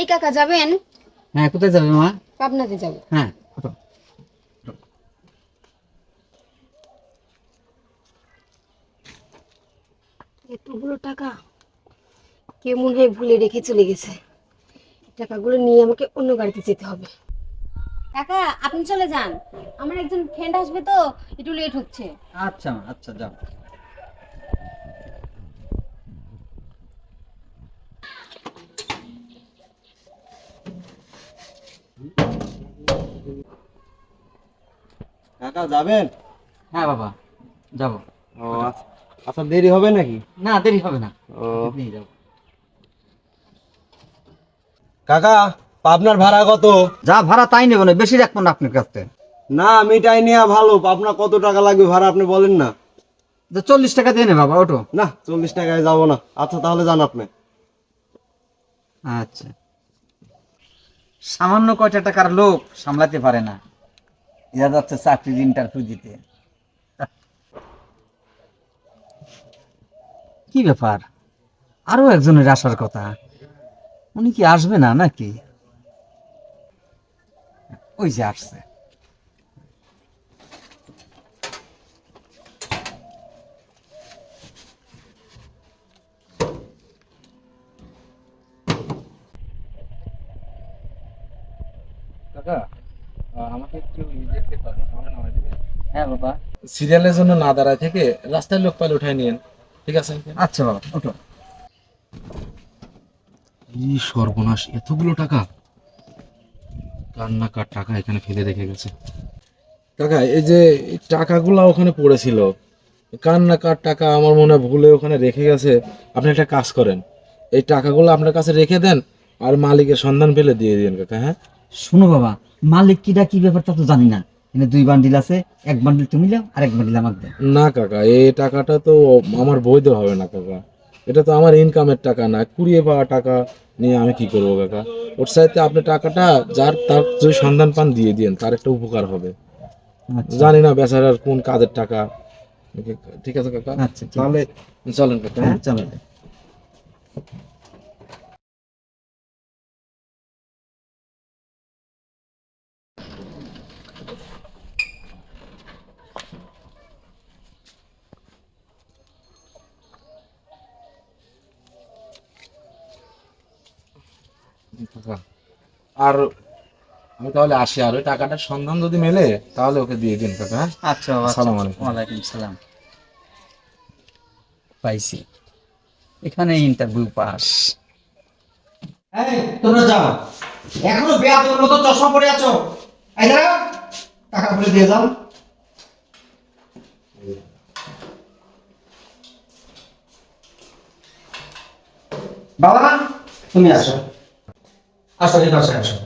এই কাকা যাবেন? হ্যাঁ কোথায় যাবে মা? পাবনাতে যাব। হ্যাঁ এতগুলো টাকা কে মনে হয় ভুলে রেখে চলে গেছে? টাকাগুলো নিয়ে আমাকে অন্য গাড়িতে যেতে হবে। কাকা আপনি চলে যান। আমার একজন ফ্রেন্ড আসবে তো একটু লেট হচ্ছে। আচ্ছা আচ্ছা যাও। কাকা যাবেন? হ্যাঁ বাবা। যাব। ও আচ্ছা। আচ্ছা দেরি হবে নাকি? না দেরি হবে না। ও। কাকা পাবনার ভাড়া কত? যা ভাড়া তাই নেব না বেশি রাখব না আপনার কাছে না মিটাই নেওয়া ভালো। পাবনা কত টাকা লাগবে ভাড়া আপনি বলেন না। যে চল্লিশ টাকা দিয়ে নে বাবা ওটো না চল্লিশ টাকায় যাব না। আচ্ছা তাহলে যান আপনি। আচ্ছা। সামান্য কয়টা টাকার লোক সামলাতে পারে না। এরা যাচ্ছে চাকরির ইন্টারভিউ দিতে কি ব্যাপার? আরও একজনের আসার কথা। উনি কি আসবে না নাকি? ওই যে আসছে। কাকা আমাকে একটু নিজেকে কথা শোনানো হয়? হ্যাঁ বাবা। সিরিয়ালের জন্য না দাঁড়ায় থেকে রাস্তায় লোক পাইলে উঠাই নিয়েন। ঠিক আছে? আচ্ছা বাবা ওঠো ই সর্বনাশ এতগুলো টাকা? কার না কার টাকা এখানে ফেলে রেখে গেছে। কাকা এই যে এই টাকাগুলো ওখানে পড়েছিল কার না কার টাকা আমার মনে হয় ভুলে ওখানে রেখে গেছে। আপনি একটা কাজ করেন এই টাকাগুলো আপনার কাছে রেখে দেন আর মালিকের সন্ধান পেলে দিয়ে দিন কাকা হ্যাঁ? শোনো বাবা মালিক কিটা কি ব্যাপারটা তো জানি না। এখানে দুই বান্ডিল আছে এক বান্ডিল তুমি নাও আর এক বান্ডিল আমাকে দাও। না কাকা এই টাকাটা তো আমার বৈধ হবে না কাকা। এটা তো আমার ইনকামের টাকা না কুড়িয়ে পাওয়া টাকা নিয়ে আমি কি করব কাকা? ওর সাথে আপনি টাকাটা যার তার যদি সন্ধান পান দিয়ে দিন তার একটা উপকার হবে। আচ্ছা। জানি না বেচারার কোন কাজের টাকা। ঠিক আছে কাকা? আচ্ছা তাহলে চলেন কাকা। হ্যাঁ আর আমি তাহলে আসি আর ওই টাকাটার সন্ধান যদি মেলে তাহলে ওকে দিয়ে দিন কাকা হ্যাঁ? আচ্ছা বাবা আসসালামু আলাইকুম। ওয়ালাইকুম সালাম। পাইছি। এখানে ইন্টারভিউ পাস এই তোমরা যাও। এখনও বেয়াদর মতো চশমা পরে আছো। এই দাঁড়াও টাকা বলে দিয়ে যাও বাবা তুমি আসো। আসো ঠিক আছে আসো।